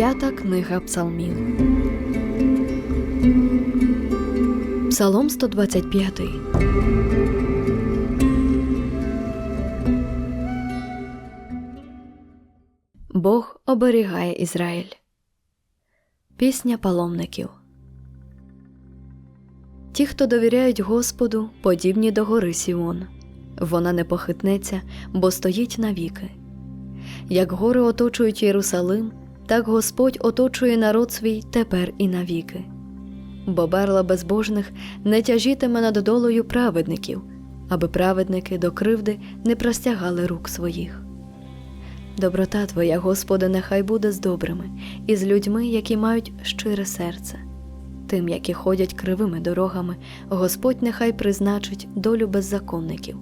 П'ята книга Псалмів. Псалом 125. Бог оберігає Ізраїль. Пісня паломників. Ті, хто довіряють Господу, подібні до гори Сіон. Вона не похитнеться, бо стоїть навіки. Як гори оточують Єрусалим, так Господь оточує народ свій тепер і навіки. Бо берла безбожних не тяжітиме над долою праведників, аби праведники до кривди не простягали рук своїх. Доброта Твоя, Господи, нехай буде з добрими і з людьми, які мають щире серце. Тим, які ходять кривими дорогами, Господь нехай призначить долю беззаконників,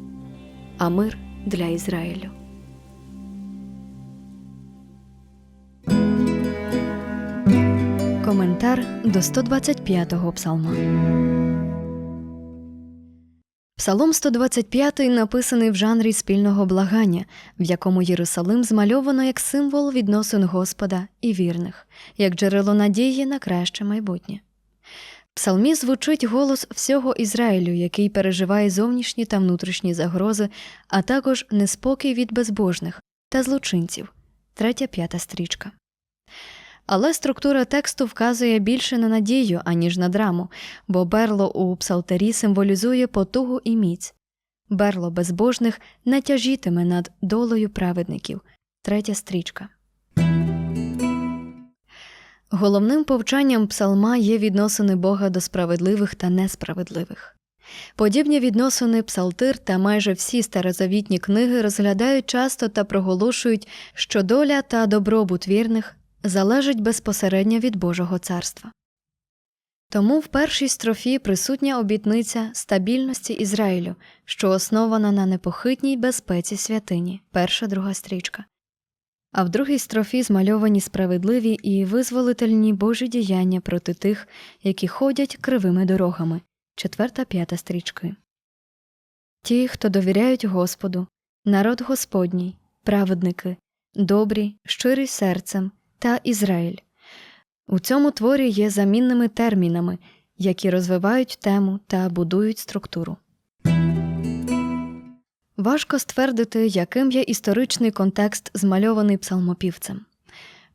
а мир для Ізраїлю. Коментар до 125-го псалма. Псалом 125 написаний в жанрі спільного благання, в якому Єрусалим змальовано як символ відносин Господа і вірних, як джерело надії на краще майбутнє. В псалмі звучить голос всього Ізраїлю, який переживає зовнішні та внутрішні загрози, а також неспокій від безбожних та злочинців. Третя п'ята стрічка. Але структура тексту вказує більше на надію, аніж на драму, бо берло у псалтері символізує потугу і міць. Берло безбожних не тяжітиме над долею праведників. Третя стрічка. Головним повчанням псалма є відносини Бога до справедливих та несправедливих. Подібні відносини псалтир та майже всі старозавітні книги розглядають часто та проголошують, що доля та добробут вірних залежить безпосередньо від Божого царства. Тому в першій строфі присутня обітниця стабільності Ізраїлю, що основана на непохитній безпеці святині, перша друга стрічка. А в другій строфі змальовані справедливі і визволительні Божі діяння проти тих, які ходять кривими дорогами, четверта п'ята стрічки. Ті, хто довіряють Господу, народ Господній, праведники, добрі, щирі серцем, та Ізраїль. У цьому творі є замінними термінами, які розвивають тему та будують структуру. Важко ствердити, яким є історичний контекст, змальований псалмопівцем.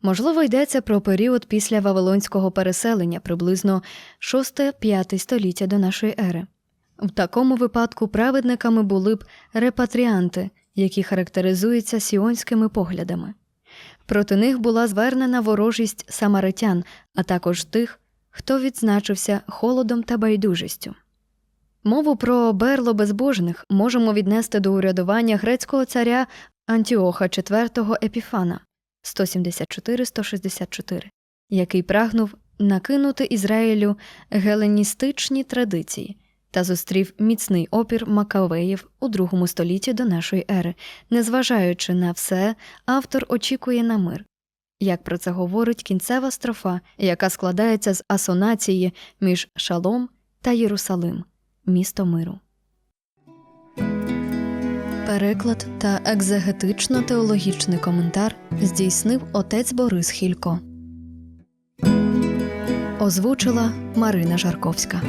Можливо, йдеться про період після Вавилонського переселення приблизно 6-5 століття до нашої ери. В такому випадку праведниками були б репатріанти, які характеризуються сіонськими поглядами. Проти них була звернена ворожість самаритян, а також тих, хто відзначився холодом та байдужістю. Мову про берло безбожних можемо віднести до урядування грецького царя Антіоха IV Епіфана 174-164, який прагнув накинути Ізраїлю геленістичні традиції та зустрів міцний опір Макавеїв у другому столітті до нашої ери. Незважаючи на все, автор очікує на мир. Як про це говорить кінцева строфа, яка складається з асонації між Шалом та Єрусалим, місто миру. Переклад та екзегетично-теологічний коментар здійснив отець Борис Хілько. Озвучила Марина Жарковська.